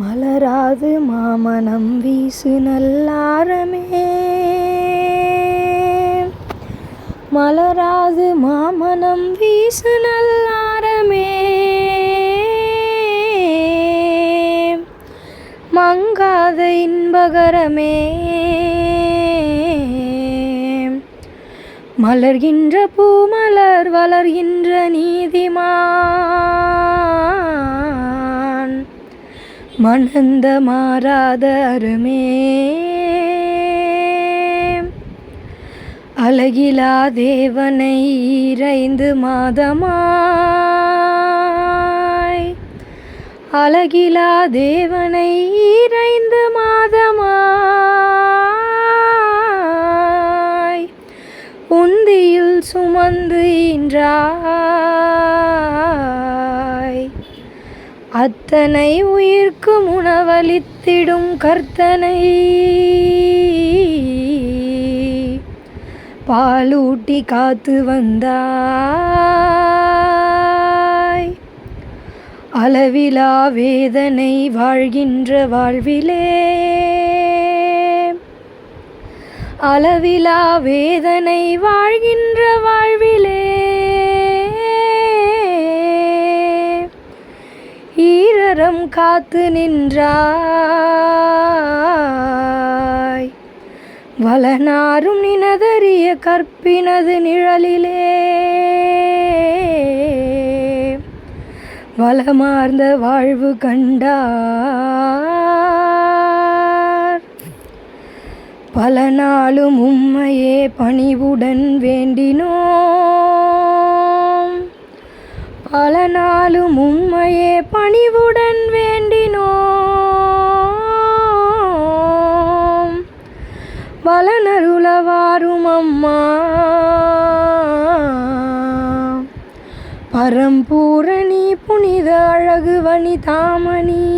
மலராது மாமனம் வீசு நல்லாரமே. மலராது மாமனம் வீசு நல்லாரமே. மங்காத இன்பகரமே. மலர்கின்ற பூமலர் வளர்கின்ற நீதிமா மணந்த மாறாத அருமே. அழகிலா தேவனை இறைந்து மாதமாய். அழகிலா தேவனை இறைந்து மாதமாய். உந்தியில் சுமந்து இன்றா அத்தனை உயிர்க்கு உணவளித்திடும் கர்த்தனை. பாலூட்டி காத்து வந்தாய். அளவிலா வேதனை வாழ்கின்ற வாழ்விலே. அளவிலா வேதனை வாழ்கின்ற வாழ்விலே. ஈரரம் காத்து நின்றாய். வளனாரும் நினதறிய கற்பினது நிழலிலே. வளமார்ந்த வாழ்வு கண்டார். பல நாளும் உம்மையே பணிவுடன் வேண்டினோ பல நாளும் உம்மையே பணிவுடன் வேண்டினோம். வளனருளவாரும் அம்மா. பரம்பூரணி புனித அழகு வனிதாமணி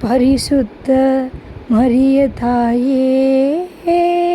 பரிசுத்த மரிய தாயே.